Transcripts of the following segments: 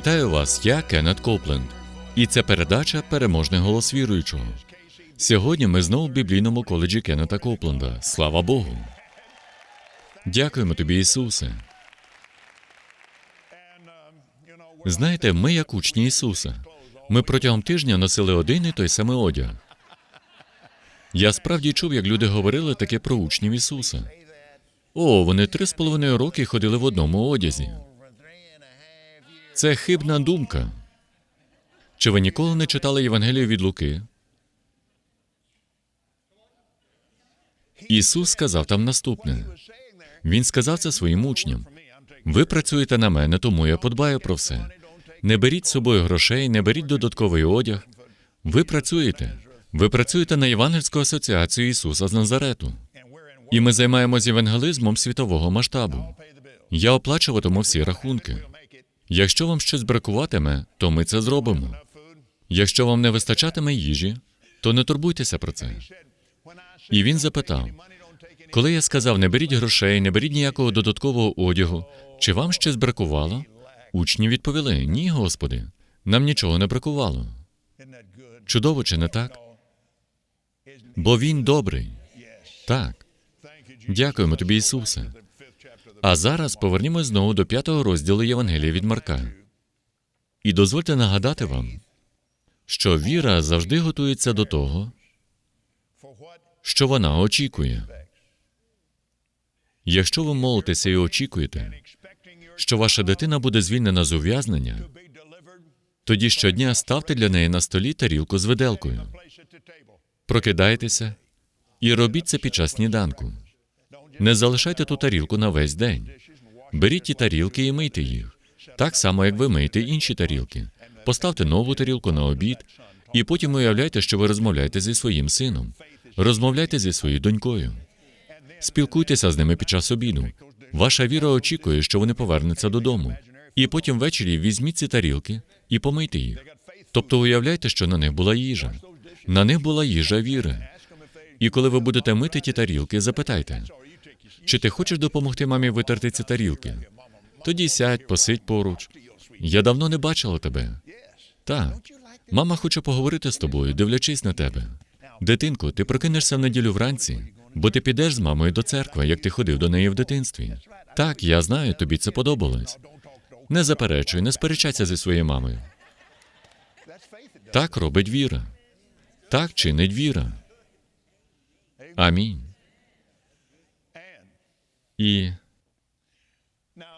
Вітаю вас, я Кеннет Копленд. І це передача Переможний голос віруючого. Сьогодні ми знову в біблійному коледжі Кеннета Копленда. Слава Богу. Дякуємо тобі, Ісусе. Знаєте, ми як учні Ісуса. Ми протягом тижня носили один і той самий одяг. Я справді чув, як люди говорили таке про учнів Ісуса. О, вони три з половиною роки ходили в одному одязі. Це хибна думка. Чи ви ніколи не читали Євангелію від Луки? Ісус сказав там наступне. Він сказав це своїм учням. Ви працюєте на мене, тому я подбаю про все. Не беріть з собою грошей, не беріть додатковий одяг. Ви працюєте. Ви працюєте на Євангельську асоціацію Ісуса з Назарету. І ми займаємося євангелізмом світового масштабу. Я оплачуватиму всі рахунки. Якщо вам щось бракуватиме, то ми це зробимо. Якщо вам не вистачатиме їжі, то не турбуйтеся про це. І він запитав: коли я сказав, не беріть грошей, не беріть ніякого додаткового одягу, чи вам щось бракувало? Учні відповіли: Ні, Господи, нам нічого не бракувало. Чудово, чи не так? Бо він добрий. Так. Дякуємо тобі, Ісусе. А зараз повернімось знову до п'ятого розділу Євангелія від Марка. І дозвольте нагадати вам, що віра завжди готується до того, що вона очікує. Якщо ви молитеся і очікуєте, що ваша дитина буде звільнена з ув'язнення, тоді щодня ставте для неї на столі тарілку з виделкою. Прокидайтеся і робіть це під час сніданку. Не залишайте ту тарілку на весь день. Беріть ті тарілки і мийте їх, так само, як ви миєте інші тарілки. Поставте нову тарілку на обід, і потім уявляйте, що ви розмовляєте зі своїм сином. Розмовляйте зі своєю донькою. Спілкуйтеся з ними під час обіду. Ваша віра очікує, що вони повернуться додому. І потім ввечері візьміть ці тарілки і помийте їх. Тобто уявляйте, що на них була їжа. На них була їжа віри. І коли ви будете мити ті тарілки, запитайте, чи ти хочеш допомогти мамі витерти ці тарілки? Тоді сядь, посидь поруч. Я давно не бачила тебе. Так. Мама хоче поговорити з тобою, дивлячись на тебе. Дитинко, ти прокинешся в неділю вранці, бо ти підеш з мамою до церкви, як ти ходив до неї в дитинстві. Так, я знаю, тобі це подобалось. Не заперечуй, не сперечайся зі своєю мамою. Так робить віра. Так чинить віра. Амінь. І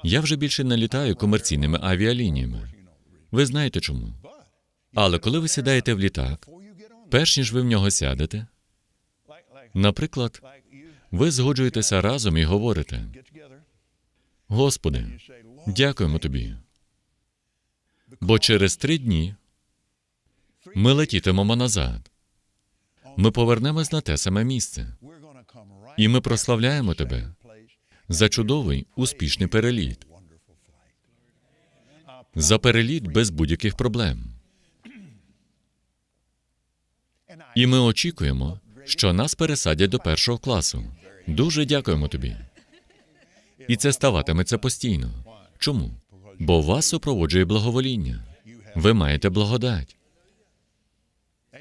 я вже більше не літаю комерційними авіалініями. Ви знаєте чому? Але коли ви сідаєте в літак, перш ніж ви в нього сядете, наприклад, ви згоджуєтеся разом і говорите: Господи, дякуємо тобі. Бо через три дні ми летітимемо назад. Ми повернемось на те саме місце, і ми прославляємо тебе за чудовий успішний переліт. За переліт без будь-яких проблем. І ми очікуємо, що нас пересадять до першого класу. Дуже дякуємо тобі. І це ставатиметься постійно. Чому? Бо вас супроводжує благовоління. Ви маєте благодать.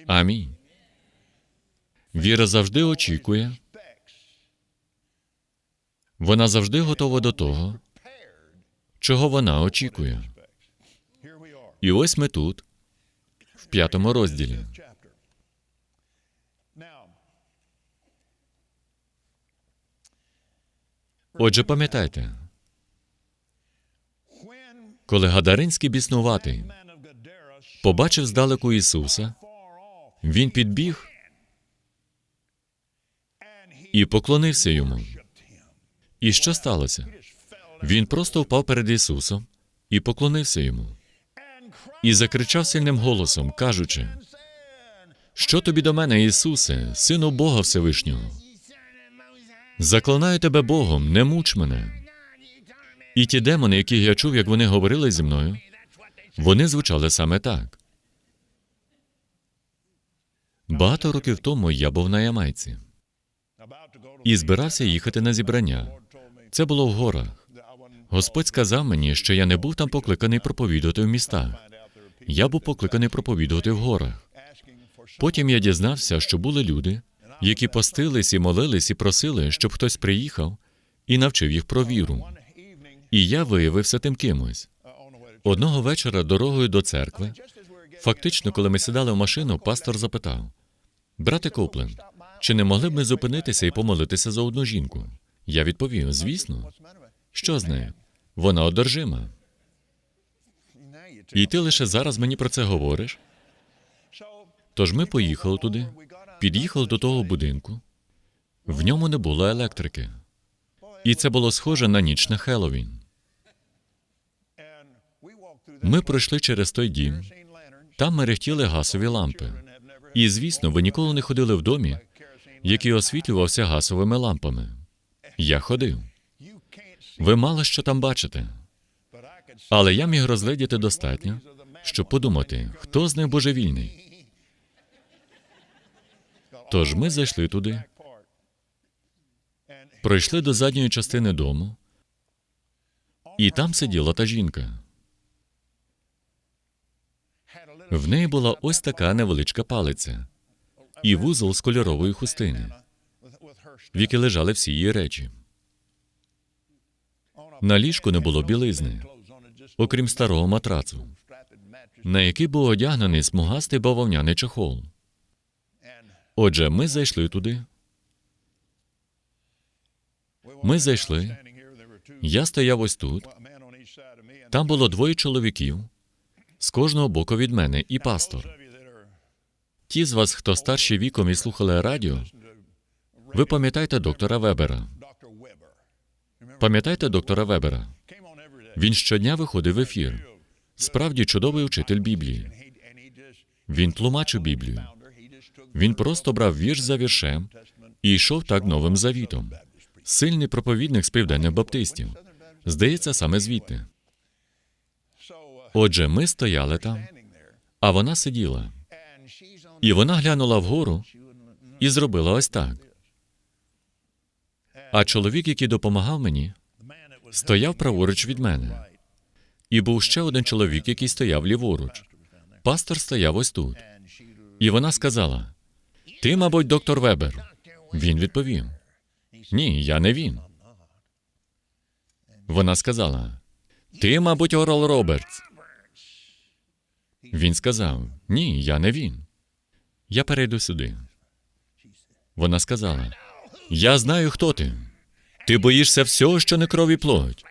Амінь. Віра завжди очікує. Вона завжди готова до того, чого вона очікує. І ось ми тут, в п'ятому розділі. Отже, пам'ятайте, коли Гадаринський біснуватий побачив здалеку Ісуса, він підбіг і поклонився йому. І що сталося? Він просто впав перед Ісусом і поклонився йому. І закричав сильним голосом, кажучи: Що тобі до мене, Ісусе, сину Бога Всевишнього? Заклинаю тебе Богом, не муч мене. І ті демони, яких я чув, як вони говорили зі мною, вони звучали саме так. Багато років тому я був на Ямайці і збирався їхати на зібрання. Це було в горах. Господь сказав мені, що я не був там покликаний проповідувати в містах. Я був покликаний проповідувати в горах. Потім я дізнався, що були люди, які постились і молились і просили, щоб хтось приїхав і навчив їх про віру. І я виявився тим кимось. Одного вечора дорогою до церкви, фактично, коли ми сідали в машину, пастор запитав: Брате Коплен, чи не могли б ми зупинитися і помолитися за одну жінку? Я відповів: звісно. Що з нею? Вона одержима. І ти лише зараз мені про це говориш. Тож ми поїхали туди, під'їхали до того будинку. В ньому не було електрики. І це було схоже на ніч на Хеллоуін. Ми пройшли через той дім. Там мерехтіли газові лампи. І, звісно, ви ніколи не ходили в домі, який освітлювався газовими лампами. Я ходив. Ви мало що там бачите. Але я міг розгледіти достатньо, щоб подумати, хто з них божевільний. Тож ми зайшли туди, пройшли до задньої частини дому, і там сиділа та жінка. В неї була ось така невеличка палиця і вузол з кольорової хустини, в якій лежали всі її речі. На ліжку не було білизни, окрім старого матрацу, на який був одягнений смугастий бавовняний чохол. Отже, ми зайшли туди. Ми зайшли. Я стояв ось тут. Там було двоє чоловіків з кожного боку від мене і пастор. Ті з вас, хто старші віком і слухали радіо, ви пам'ятаєте доктора Вебера. Пам'ятаєте доктора Вебера? Він щодня виходив в ефір. Справді чудовий учитель Біблії. Він тлумачив Біблію. Він просто брав вірш за віршем і йшов так новим завітом. Сильний проповідник з південних баптистів. Здається, саме звідти. Отже, ми стояли там, а вона сиділа. І вона глянула вгору і зробила ось так. А чоловік, який допомагав мені, стояв праворуч від мене. І був ще один чоловік, який стояв ліворуч. Пастор стояв ось тут. І вона сказала: Ти, мабуть, доктор Вебер. Він відповів: Ні, я не він. Вона сказала: Ти, мабуть, Орал Робертс. Він сказав: Ні, я не він. Я перейду сюди. Вона сказала: Я знаю, хто ти. Ти боїшся всього, що не кров і плоть.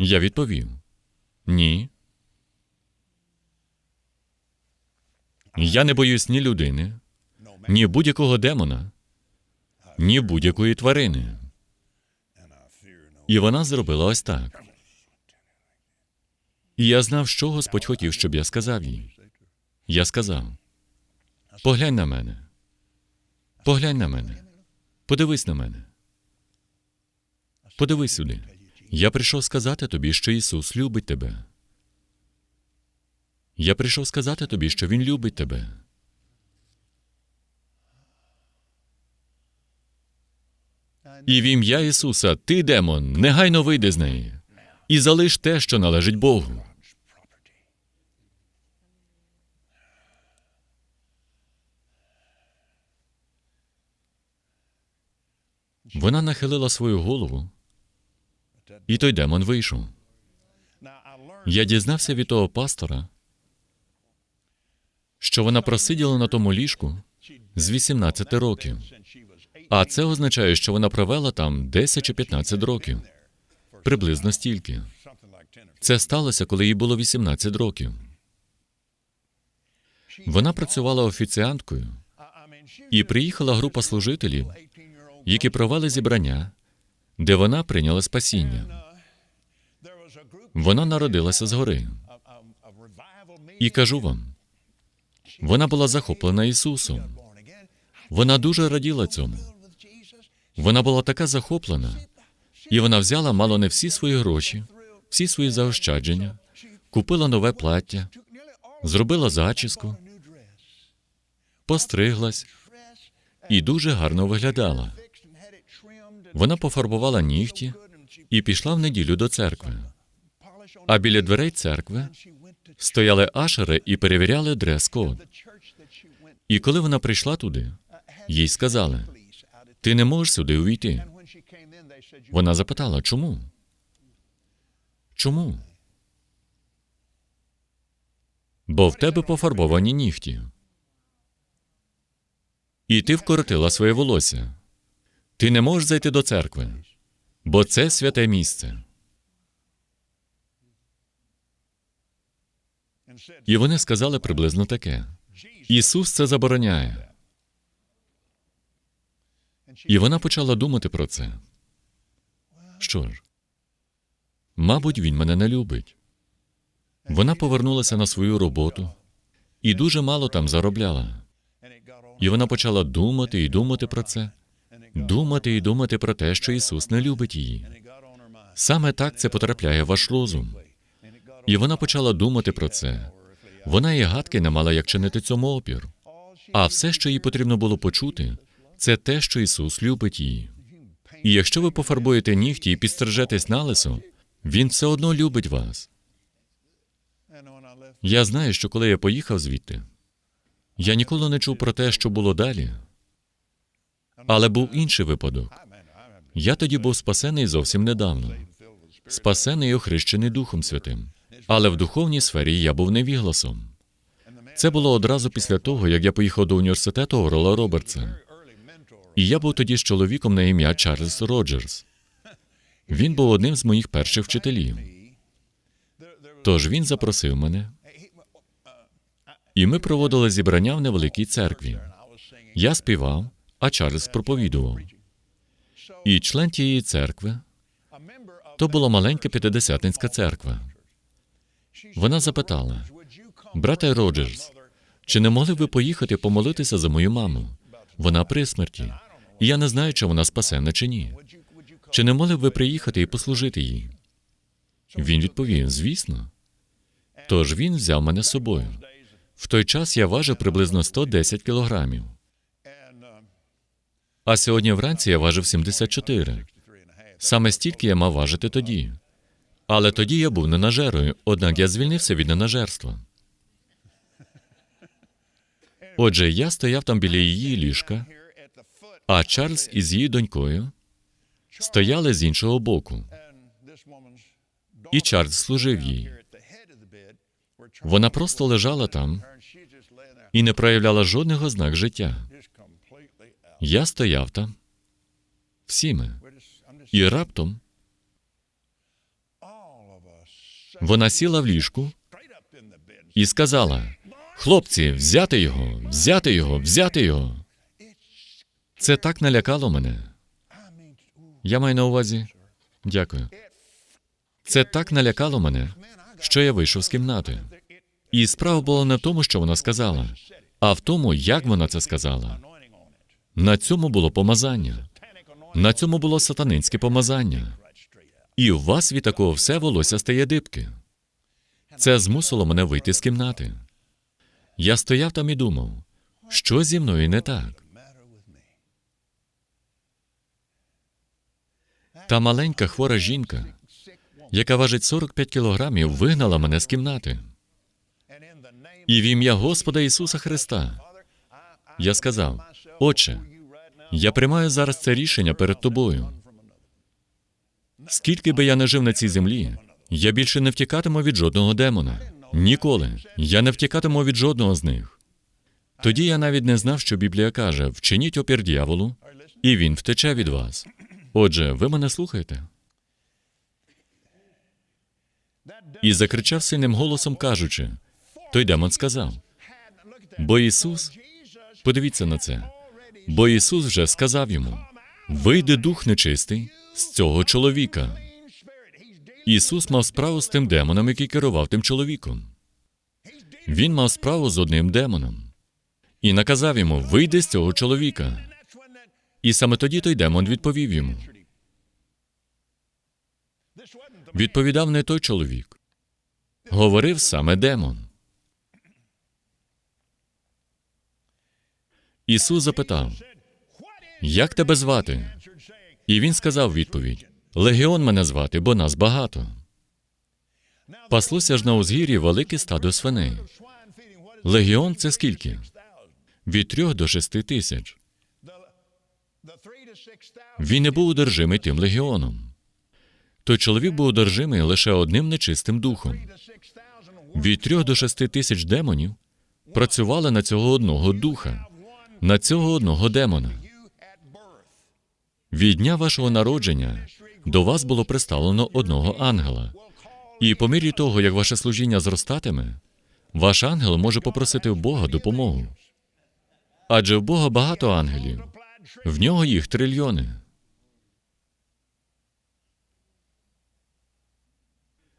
Я відповів: Ні. Я не боюсь ні людини, ні будь-якого демона, ні будь-якої тварини. І вона зробила ось так. І я знав, що Господь хотів, щоб я сказав їй. Я сказав: поглянь на мене, поглянь на мене, подивись на мене. Подивись сюди. Я прийшов сказати тобі, що Ісус любить тебе. Я прийшов сказати тобі, що Він любить тебе. І в ім'я Ісуса, ти, демон, негайно вийди з неї і залиш те, що належить Богу. Вона нахилила свою голову, і той демон вийшов. Я дізнався від того пастора, що вона просиділа на тому ліжку з 18 років. А це означає, що вона провела там 10 чи 15 років. Приблизно стільки. Це сталося, коли їй було 18 років. Вона працювала офіціанткою, і приїхала група служителів, які провели зібрання, де вона прийняла спасіння. Вона народилася згори. І кажу вам, вона була захоплена Ісусом. Вона дуже раділа цьому. Вона була така захоплена, і вона взяла мало не всі свої гроші, всі свої заощадження, купила нове плаття, зробила зачіску, постриглась і дуже гарно виглядала. Вона пофарбувала нігті і пішла в неділю до церкви. А біля дверей церкви стояли ашери і перевіряли дрес-код. І коли вона прийшла туди, їй сказали: ти не можеш сюди увійти. Вона запитала, чому? Чому? Бо в тебе пофарбовані нігті. І ти вкоротила своє волосся. Ти не можеш зайти до церкви, бо це святе місце. І вони сказали приблизно таке: Ісус це забороняє. І вона почала думати про це. Що ж, мабуть, він мене не любить. Вона повернулася на свою роботу і дуже мало там заробляла. І вона почала думати і думати про це, думати і думати про те, що Ісус не любить її. Саме так це потрапляє в ваш розум. І вона почала думати про це. Вона і гадки не мала, як чинити цьому опір. А все, що їй потрібно було почути, це те, що Ісус любить її. І якщо ви пофарбуєте нігті і підстрижетесь на лисо, Він все одно любить вас. Я знаю, що коли я поїхав звідти, я ніколи не чув про те, що було далі. Але був інший випадок. Я тоді був спасений зовсім недавно, спасений і охрещений Духом Святим. Але в духовній сфері я був невігласом. Це було одразу після того, як я поїхав до університету Орола Робертса. І я був тоді з чоловіком на ім'я Чарльз Роджерс. Він був одним з моїх перших вчителів. Тож він запросив мене, і ми проводили зібрання в невеликій церкві. Я співав, а Чарльз проповідував. І член тієї церкви то була маленька п'ятидесятницька церква. Вона запитала: брате Роджерс, чи не могли б ви поїхати помолитися за мою маму? Вона при смерті, і я не знаю, чи вона спасена чи ні. Чи не могли б ви приїхати і послужити їй? Він відповів: звісно. Тож він взяв мене з собою. В той час я важив приблизно 110 кілограмів. А сьогодні вранці я важив 74. Саме стільки я мав важити тоді. Але тоді я був ненажерою, однак я звільнився від ненажерства. Отже, я стояв там біля її ліжка, а Чарльз із її донькою стояли з іншого боку, і Чарльз служив їй. Вона просто лежала там і не проявляла жодних ознак життя. Я стояв там, всі ми, і раптом вона сіла в ліжку і сказала: Хлопці, взяти його, взяти його, взяти його. Це так налякало мене. Я маю на увазі. Дякую. Це так налякало мене, що я вийшов з кімнати. І справа була не в тому, що вона сказала, а в тому, як вона це сказала. На цьому було помазання. На цьому було сатанинське помазання. І у вас від такого все волосся стає дибки. Це змусило мене вийти з кімнати. Я стояв там і думав, що зі мною не так. Та маленька хвора жінка, яка важить 45 кілограмів, вигнала мене з кімнати. І в ім'я Господа Ісуса Христа я сказав: Отче, я приймаю зараз це рішення перед тобою. Скільки би я не жив на цій землі, я більше не втікатиму від жодного демона. Ніколи. Я не втікатиму від жодного з них. Тоді я навіть не знав, що Біблія каже: вчиніть опір дьяволу, і він втече від вас. Отже, ви мене слухаєте? І закричав сильним голосом, кажучи: той демон сказав. Бо Ісус, подивіться на це, бо Ісус вже сказав йому: вийде дух нечистий з цього чоловіка. Ісус мав справу з тим демоном, який керував тим чоловіком. Він мав справу з одним демоном і наказав йому: вийди з цього чоловіка. І саме тоді той демон відповів йому. Відповідав не той чоловік. Говорив саме демон. Ісус запитав: Як тебе звати? І він сказав відповідь: Легіон мене звати, бо нас багато. Паслося ж на узгір'ї велике стадо свиней. Легіон це скільки? Від трьох до шести тисяч. Він не був одержимий тим легіоном. Той чоловік був одержимий лише одним нечистим духом. Від трьох до шести тисяч демонів працювали на цього одного духа, на цього одного демона. Від дня вашого народження до вас було представлено одного ангела. І по мірі того, як ваше служіння зростатиме, ваш ангел може попросити в Бога допомогу. Адже в Бога багато ангелів, в нього їх трильйони.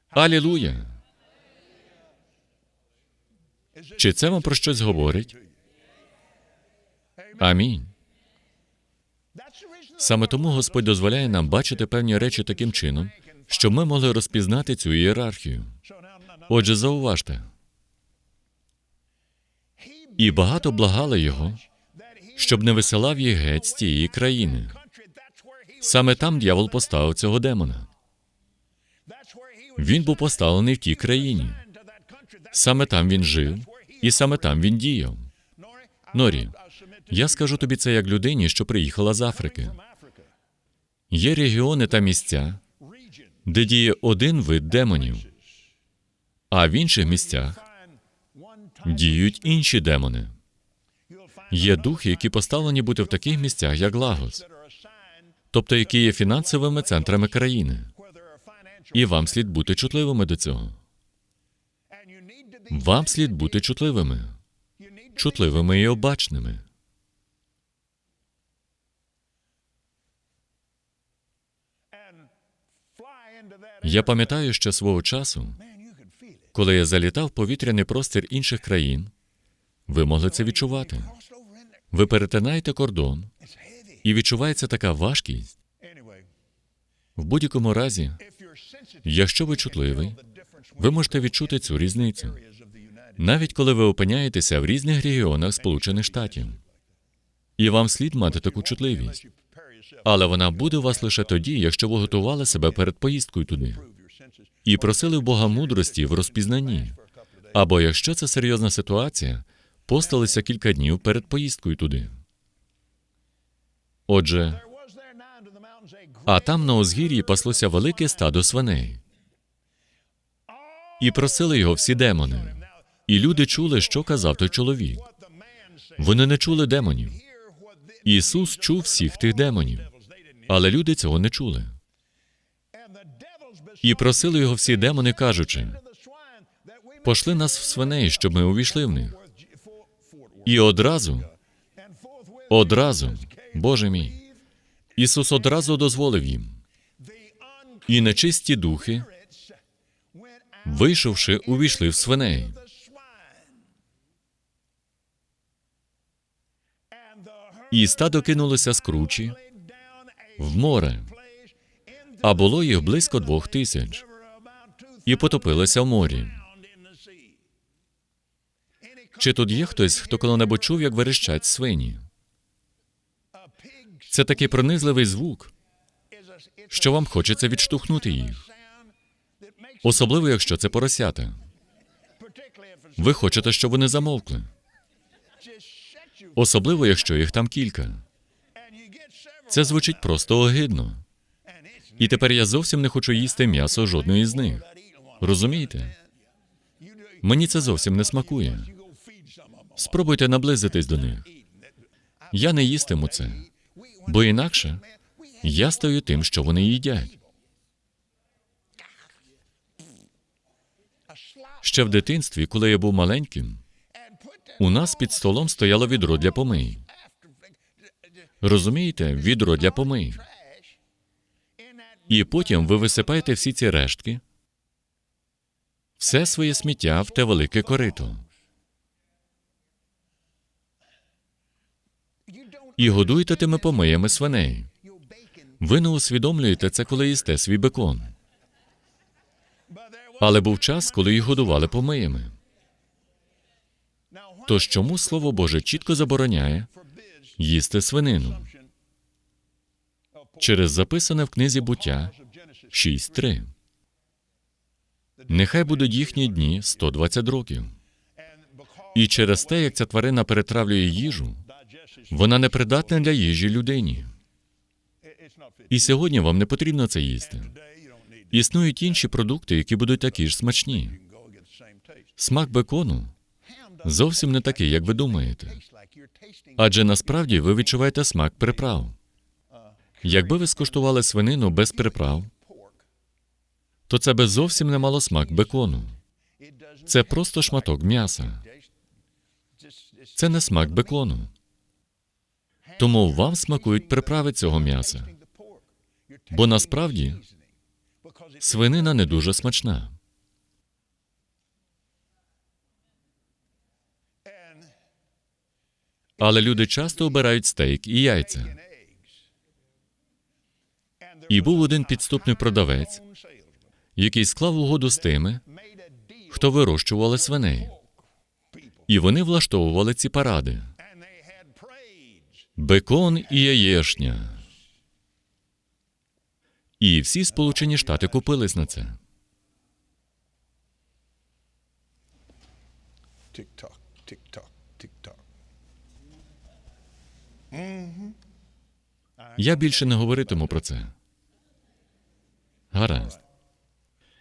Алілуя! Чи це вам про щось говорить? Амінь. Саме тому Господь дозволяє нам бачити певні речі таким чином, щоб ми могли розпізнати цю ієрархію. Отже, зауважте. І багато благали його, щоб не висилав їх геть з тієї країни. Саме там дьявол поставив цього демона. Він був поставлений в тій країні. Саме там він жив, і саме там він діяв. Норі, я скажу тобі це як людині, що приїхала з Африки. Є регіони та місця, де діє один вид демонів, а в інших місцях діють інші демони. Є духи, які поставлені бути в таких місцях, як Лагос, тобто які є фінансовими центрами країни. І вам слід бути чутливими до цього. Вам слід бути чутливими, чутливими і обачними. Я пам'ятаю ще свого часу, коли я залітав в повітряний простір інших країн, ви могли це відчувати. Ви перетинаєте кордон, і відчувається така важкість. В будь-якому разі, якщо ви чутливий, ви можете відчути цю різницю, навіть коли ви опиняєтеся в різних регіонах Сполучених Штатів. І вам слід мати таку чутливість. Але вона буде у вас лише тоді, якщо ви готували себе перед поїздкою туди і просили в Бога мудрості в розпізнанні. Або якщо це серйозна ситуація, посталися кілька днів перед поїздкою туди. Отже, а там на узгір'ї паслося велике стадо свиней. І просили його всі демони. І люди чули, що казав той чоловік. Вони не чули демонів. Ісус чув всіх тих демонів, але люди цього не чули. І просили його всі демони, кажучи: пошли нас в свиней, щоб ми увійшли в них. І одразу, одразу, Боже мій, Ісус одразу дозволив їм. І нечисті духи, вийшовши, увійшли в свиней. І стадо кинулося з кручі в море, а було їх близько двох тисяч, і потопилося в морі. Чи тут є хтось, хто коли-небудь чув, як верещать свині? Це такий пронизливий звук, що вам хочеться відштовхнути їх. Особливо, якщо це поросята. Ви хочете, щоб вони замовкли. Особливо, якщо їх там кілька. Це звучить просто огидно. І тепер я зовсім не хочу їсти м'ясо жодної з них. Розумієте? Мені це зовсім не смакує. Спробуйте наблизитись до них. Я не їстиму це, бо інакше я стаю тим, що вони їдять. Ще в дитинстві, коли я був маленьким, у нас під столом стояло відро для помий. Розумієте, відро для помий. І потім ви висипаєте всі ці рештки, все своє сміття в те велике корито. І годуєте тими помиями свиней. Ви не усвідомлюєте це, коли їсте свій бекон. Але був час, коли їх годували помиями. Тож чому Слово Боже чітко забороняє їсти свинину? Через записане в книзі буття 6.3. Нехай будуть їхні дні 120 років. І через те, як ця тварина перетравлює їжу, вона не придатна для їжі людині. І сьогодні вам не потрібно це їсти. Існують інші продукти, які будуть такі ж смачні. Смак бекону зовсім не такий, як ви думаєте. Адже насправді ви відчуваєте смак приправ. Якби ви скуштували свинину без приправ, то це би зовсім не мало смак бекону. Це просто шматок м'яса. Це не смак бекону. Тому вам смакують приправи цього м'яса. Бо насправді свинина не дуже смачна. Але люди часто обирають стейк і яйця. І був один підступний продавець, який склав угоду з тими, хто вирощували свиней. І вони влаштовували ці паради. Бекон і яєшня. І всі Сполучені Штати купились на це. Tick tock, Я більше не говоритиму про це. Гаразд.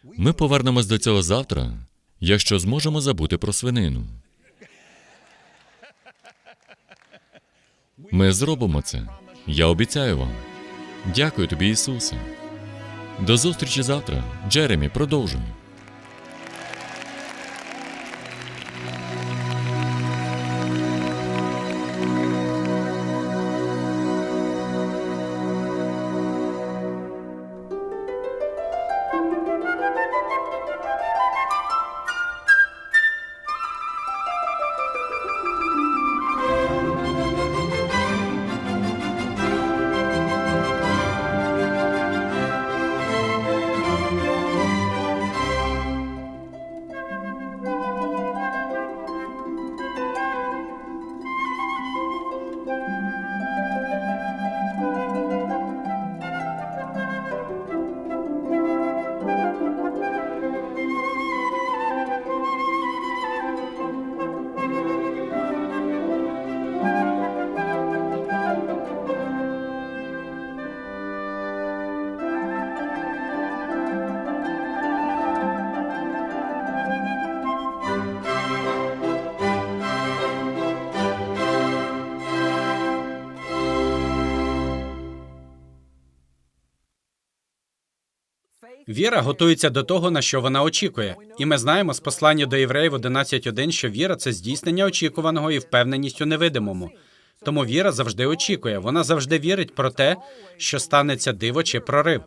Ми повернемось до цього завтра, якщо зможемо забути про свинину. Ми зробимо це. Я обіцяю вам. Дякую тобі, Ісусе. До зустрічі завтра. Джеремі, продовжуй. Віра готується до того, на що вона очікує. І ми знаємо з послання до євреїв 11.1, що віра це здійснення очікуваного і впевненість у невидимому. Тому віра завжди очікує. Вона завжди вірить про те, що станеться диво чи прорив.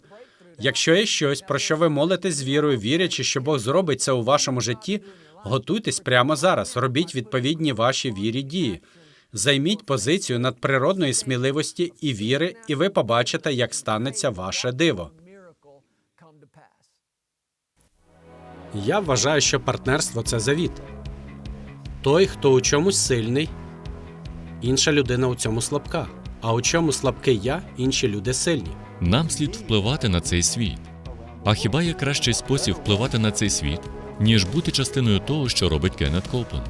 Якщо є щось, про що ви молитесь з вірою, вірячи, що Бог зробить це у вашому житті, готуйтесь прямо зараз. Робіть відповідні ваші вірі дії. Займіть позицію надприродної сміливості і віри, і ви побачите, як станеться ваше диво. Я вважаю, що партнерство це завіт. Той, хто у чомусь сильний, інша людина у цьому слабка. А у чому слабкий я, інші люди сильні. Нам слід впливати на цей світ. А хіба є кращий спосіб впливати на цей світ, ніж бути частиною того, що робить Кеннет Коупленд?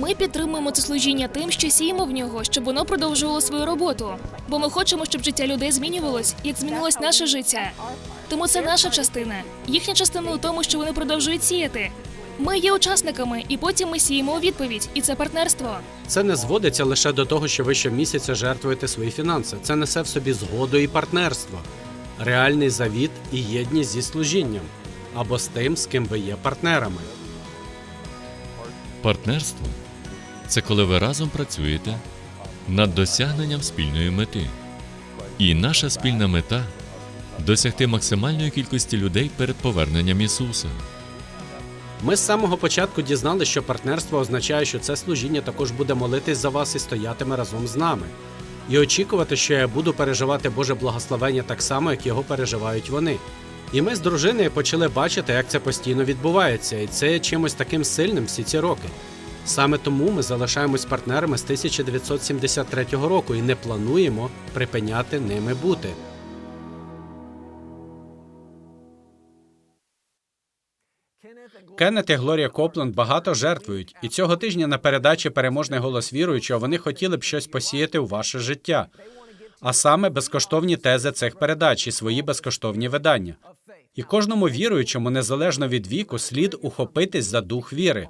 Ми підтримуємо це служіння тим, що сіємо в нього, щоб воно продовжувало свою роботу. Бо ми хочемо, щоб життя людей змінювалось, як змінилось наше життя. Тому це наша частина. Їхня частина у тому, що вони продовжують сіяти. Ми є учасниками, і потім ми сіємо у відповідь, і це партнерство. Це не зводиться лише до того, що ви щомісяця жертвуєте свої фінанси. Це несе в собі згоду і партнерство, реальний завіт і єдність зі служінням або з тим, з ким ви є партнерами. Партнерство це коли ви разом працюєте над досягненням спільної мети. І наша спільна мета досягти максимальної кількості людей перед поверненням Ісуса. Ми з самого початку дізнали, що партнерство означає, що це служіння також буде молитись за вас і стоятиме разом з нами, і очікувати, що я буду переживати Боже благословення так само, як його переживають вони. І ми з дружиною почали бачити, як це постійно відбувається, і це чимось таким сильним всі ці роки. Саме тому ми залишаємось партнерами з 1973 року і не плануємо припиняти ними бути. Кеннет і Глорія Копленд багато жертвують, і цього тижня на передачі Переможний голос віруючого вони хотіли б щось посіяти у ваше життя, а саме безкоштовні тези цих передач і свої безкоштовні видання. І кожному віруючому, незалежно від віку, слід ухопитись за дух віри.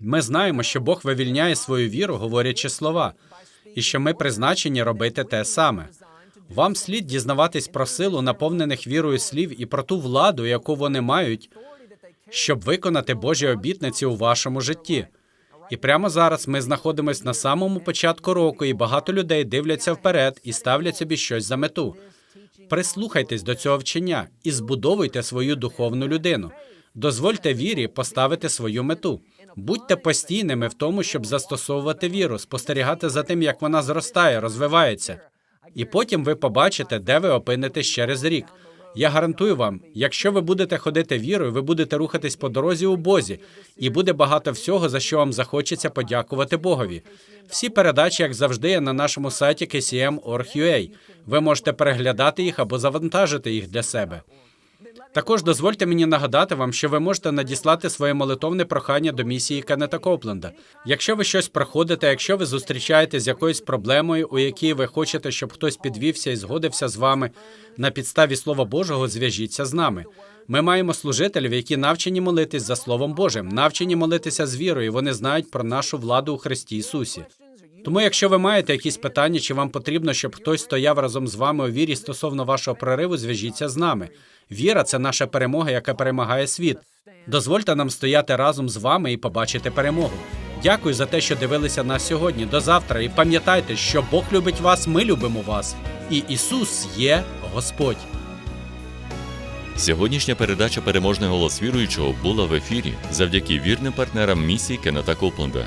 Ми знаємо, що Бог вивільняє свою віру, говорячи слова, і що ми призначені робити те саме. Вам слід дізнаватись про силу наповнених вірою слів і про ту владу, яку вони мають, щоб виконати Божі обітниці у вашому житті. І прямо зараз ми знаходимося на самому початку року, і багато людей дивляться вперед і ставлять собі щось за мету. Прислухайтесь до цього вчення і збудовуйте свою духовну людину. Дозвольте вірі поставити свою мету. Будьте постійними в тому, щоб застосовувати віру, спостерігати за тим, як вона зростає, розвивається. І потім ви побачите, де ви опинитесь через рік. Я гарантую вам, якщо ви будете ходити вірою, ви будете рухатись по дорозі у Бозі, і буде багато всього, за що вам захочеться подякувати Богові. Всі передачі, як завжди, є на нашому сайті kcm.org.ua. Ви можете переглядати їх або завантажити їх для себе. Також дозвольте мені нагадати вам, що ви можете надіслати своє молитовне прохання до місії Кеннета Копленда. Якщо ви щось проходите, якщо ви зустрічаєтесь з якоюсь проблемою, у якій ви хочете, щоб хтось підвівся і згодився з вами на підставі Слова Божого, зв'яжіться з нами. Ми маємо служителів, які навчені молитись за Словом Божим, навчені молитися з вірою. Вони знають про нашу владу у Христі Ісусі. Тому, якщо ви маєте якісь питання, чи вам потрібно, щоб хтось стояв разом з вами у вірі стосовно вашого прориву, зв'яжіться з нами. Віра це наша перемога, яка перемагає світ. Дозвольте нам стояти разом з вами і побачити перемогу. Дякую за те, що дивилися нас сьогодні. До завтра. І пам'ятайте, що Бог любить вас, ми любимо вас. І Ісус є Господь. Сьогоднішня передача Переможний голос віруючого була в ефірі завдяки вірним партнерам місії Кеннета Копленда.